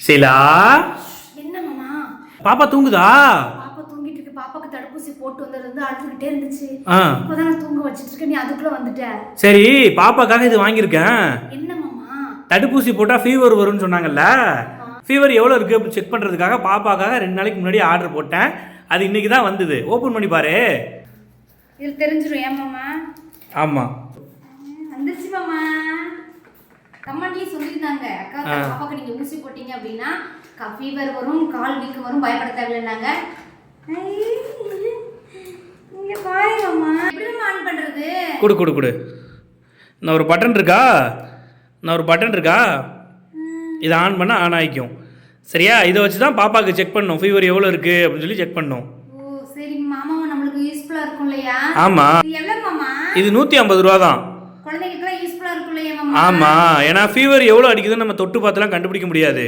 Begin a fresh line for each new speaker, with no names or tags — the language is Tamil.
ஷீலா
என்ன மாமா?
பாப்பா தூங்குதா?
பாப்பா தூங்கிட்டு இருக்கு. பாப்பாக்கு தடுப்பூசி போட்டு வந்ததுல இருந்து அழுதுகிட்டே இருந்துச்சு. இப்போதான் தூங்க வச்சிட்டு இருக்கேன் நீ அதுக்குள்ள வந்துட்ட.
சரி பாப்பாக்காக இது வாங்கியிருக்கேன்.
என்ன மாமா?
தடுப்பூசி போட்டால் ஃபீவர் வரும்னு சொன்னாங்கல்ல? ஃபீவர் எவ்வளோ இருக்குது அப்படி செக் பண்ணுறதுக்காக பாப்பாக்காக ரெண்டு நாளைக்கு முன்னாடி ஆர்டர் போட்டேன். அது இன்னைக்கு தான் வந்தது. ஓப்பன் பண்ணி பாரு.
இது தெரிஞ்சிரும். ஏன் மாமா?
ஆமாம்
வந்துருச்சு மாமா. கமெண்ட்லயே சொல்லியிருந்தாங்க. பாப்பாக்கு நீங்க ஊசி போட்டீங்க அப்படின்னா ஃபீவர் வரும் கால் வீக்கம் வரும் பயப்பட தேவையில்லைன்னாங்க ஐ, இங்க பாருங்க மாமா எப்படி நம்ம ஆன் பண்றது?
கொடு கொடு கொடு. நான் ஒரு பட்டன் இருக்கா? நான் ஒரு பட்டன் இருக்கா? இதை ஆன் பண்ணால் ஆன் ஆகிக்கும் சரியா? இதை வச்சு தான் பாப்பாவுக்கு செக் பண்ணோம். ஃபீவர் எவ்வளோ இருக்குது அப்படின்னு சொல்லி செக்
இல்லையா?
ஆமாம்
இது
நூற்றி ஐம்பது ரூபா தான் ஆமாம் ஏன்னா ஃபீவர் எவ்வளோ அடிக்குதுன்னு நம்ம தொட்டு பார்த்துலாம் கண்டுபிடிக்க முடியாது.